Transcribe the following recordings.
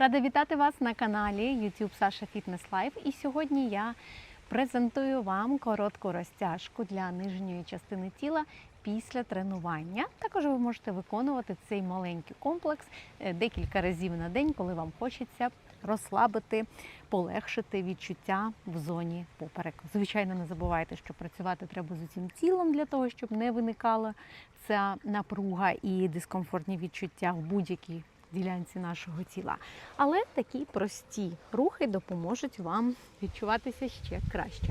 Рада вітати вас на каналі YouTube Sasha Fitness Life. І сьогодні я презентую вам коротку розтяжку для нижньої частини тіла після тренування. Також ви можете виконувати цей маленький комплекс е, декілька разів на день, коли вам хочеться розслабити, полегшити відчуття в зоні попереку. Звичайно, не забувайте, що працювати треба з усім тілом для того, щоб не виникала ця напруга і дискомфортні відчуття в будь-якій ділянці нашого тіла. Але такі прості рухи допоможуть вам відчуватися ще краще.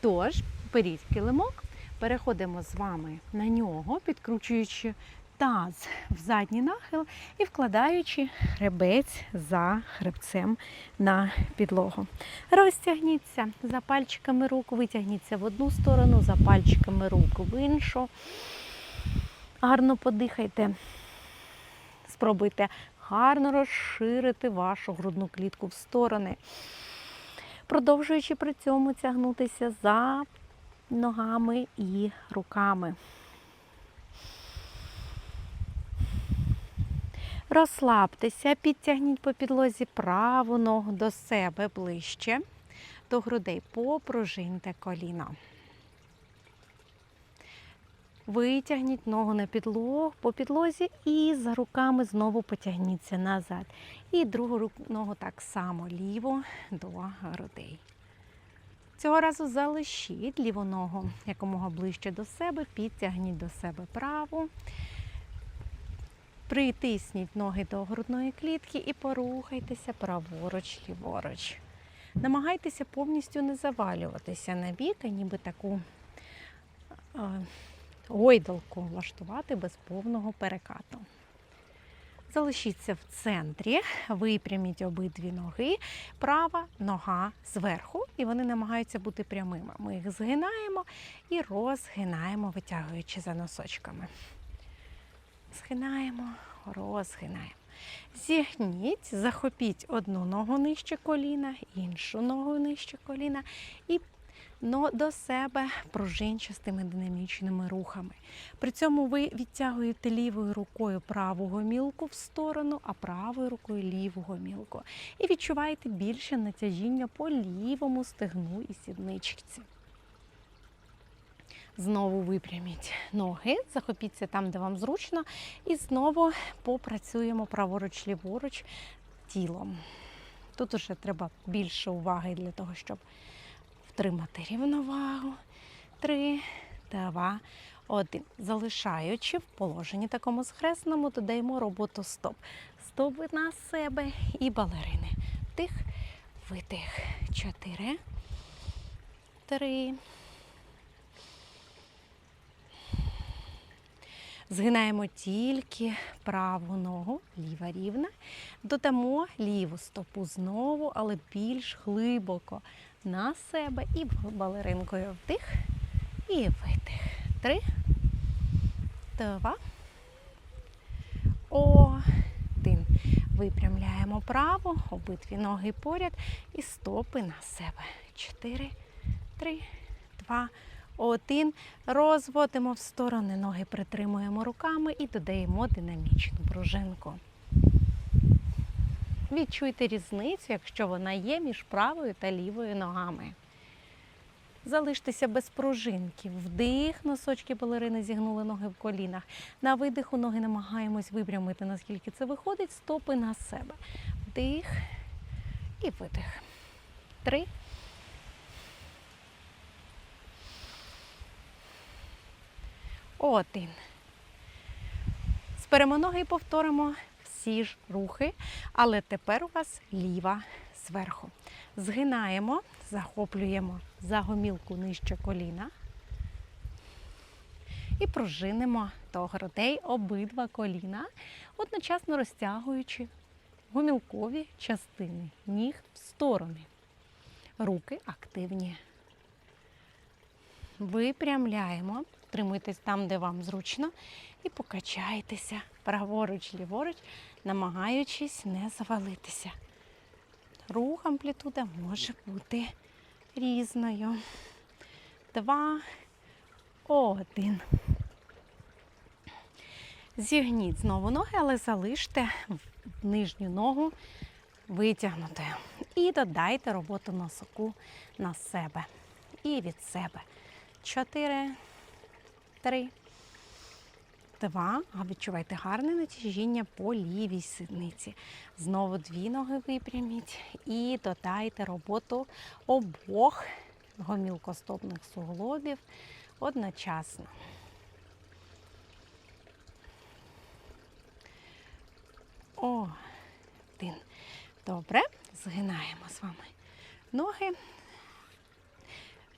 Тож, беріть килимок, переходимо з вами на нього, підкручуючи таз в задній нахил і вкладаючи хребець за хребцем на підлогу. Розтягніться за пальчиками рук, витягніться в одну сторону, за пальчиками рук в іншу. Гарно подихайте. Спробуйте гарно розширити вашу грудну клітку в сторони, продовжуючи при цьому тягнутися за ногами і руками. Розслабтеся, підтягніть по підлозі праву ногу до себе ближче, до грудей, попружиньте коліна. Витягніть ногу на підлогу по підлозі і за руками знову потягніться назад. І другу ногу так само ліво до грудей. Цього разу залишіть ліву ногу якомога ближче до себе, підтягніть до себе праву. Притисніть ноги до грудної клітки і порухайтеся праворуч, ліворуч. Намагайтеся повністю не завалюватися на бік, ніби таку гойдалку влаштувати без повного перекату. Залишіться в центрі, випряміть обидві ноги, права нога зверху, і вони намагаються бути прямими. Ми їх згинаємо і розгинаємо, витягуючи за носочками. Згинаємо, розгинаємо. Зігніть, захопіть одну ногу нижче коліна, іншу ногу нижче коліна і но до себе пружинчастими динамічними рухами. При цьому ви відтягуєте лівою рукою праву гомілку в сторону, а правою рукою ліву гомілку. І відчуваєте більше натяжіння по лівому стегну і сідничці. Знову випряміть ноги, захопіться там, де вам зручно, і знову попрацюємо праворуч-ліворуч тілом. Тут уже треба більше уваги для того, щоб втримати рівновагу. Три, два, один. Залишаючи в положенні такому схресному, додаємо роботу стоп. Стопи на себе і балерини. Вдих, видих. Чотири. Три. Згинаємо тільки праву ногу, ліва рівна. Додамо ліву стопу знову, але більш глибоко на себе і балеринкою вдих і видих. Три, два, один. Випрямляємо праву, обидві ноги поряд і стопи на себе. Чотири, три, два, один. Розводимо в сторони, ноги притримуємо руками і додаємо динамічну пружинку. Відчуйте різницю, якщо вона є між правою та лівою ногами. Залиштеся без пружинки. Вдих, носочки балерини зігнули ноги в колінах. На видиху ноги намагаємось випрямити, наскільки це виходить, стопи на себе. Вдих і видих. Три. Один. Сперемо ноги і повторимо всі ж рухи, але тепер у вас ліва зверху. Згинаємо, захоплюємо за гомілку нижче коліна і пружинимо до грудей обидва коліна, одночасно розтягуючи гомілкові частини ніг в сторони. Руки активні. Випрямляємо, тримуйтесь там, де вам зручно, і покачайтеся праворуч, ліворуч, намагаючись не завалитися. Рух амплітуда може бути різною. Два, один. Зігніть знову ноги, але залиште нижню ногу витягнути. І додайте роботу носоку на себе. І від себе. Чотири, три, два. А відчувайте гарне натяжіння по лівій сідниці. Знову дві ноги випряміть і додайте роботу обох гомілкостопних суглобів одночасно. О, один. Добре, згинаємо з вами ноги.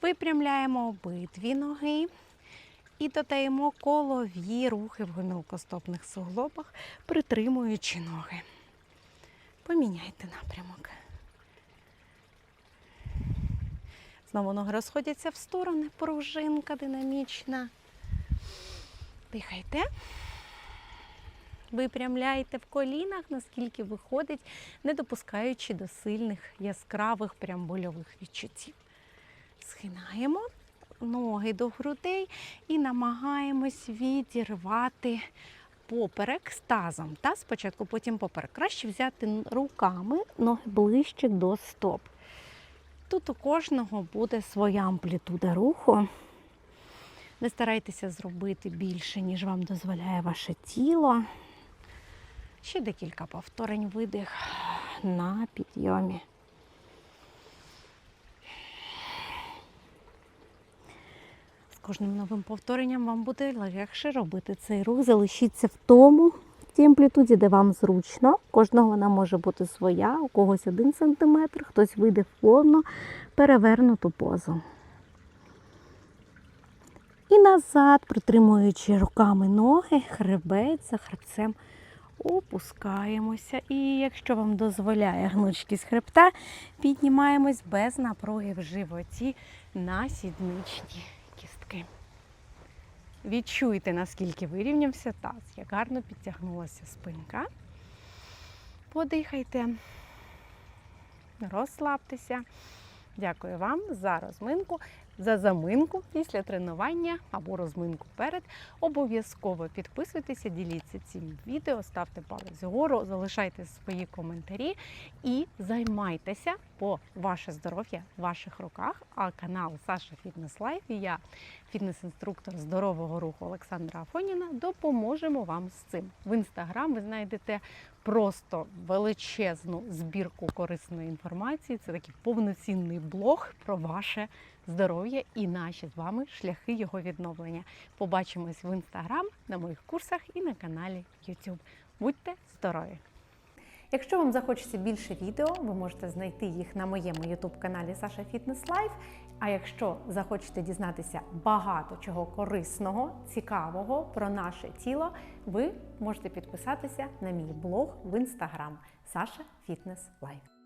Випрямляємо обидві ноги і додаємо колові рухи в гомілкостопних суглобах, притримуючи ноги. Поміняйте напрямок. Знову ноги розходяться в сторони, пружинка динамічна. Дихайте. Випрямляйте в колінах, наскільки виходить, не допускаючи до сильних яскравих прям больових відчуттів. Схинаємо ноги до грудей і намагаємось відірвати поперек з тазом. Та спочатку, потім поперек. Краще взяти руками ноги ближче до стоп. Тут у кожного буде своя амплітуда руху. Не старайтеся зробити більше, ніж вам дозволяє ваше тіло. Ще декілька повторень видих на підйомі. Кожним новим повторенням вам буде легше робити цей рух. Залишіться в тому в тій амплітуді, де вам зручно. Кожного вона може бути своя, у когось один сантиметр, хтось вийде в повно перевернуту позу. І назад, притримуючи руками ноги, хребець за хребцем опускаємося. І якщо вам дозволяє гнучкість хребта, піднімаємось без напруги в животі на сідничні кістки. Відчуйте, наскільки вирівнявся таз, як гарно підтягнулася спинка. Подихайте, розслабтеся. Дякую вам за розминку, за заминку після тренування або розминку перед. Обов'язково підписуйтеся, діліться цим відео, ставте палець вгору, залишайте свої коментарі і займайтеся, бо ваше здоров'я в ваших руках. А канал Саша Фітнес Лайф і я, фітнес-інструктор здорового руху Олександра Афоніна, допоможемо вам з цим. В інстаграм ви знайдете просто величезну збірку корисної інформації. Це такий повноцінний блог про ваше здоров'я і наші з вами шляхи його відновлення. Побачимось в інстаграм, на моїх курсах і на каналі YouTube. Будьте здорові! Якщо вам захочеться більше відео, ви можете знайти їх на моєму YouTube каналі Саша Фітнес Лайф. А якщо захочете дізнатися багато чого корисного, цікавого про наше тіло, ви можете підписатися на мій блог в інстаграм Саша Фітнес Лайф.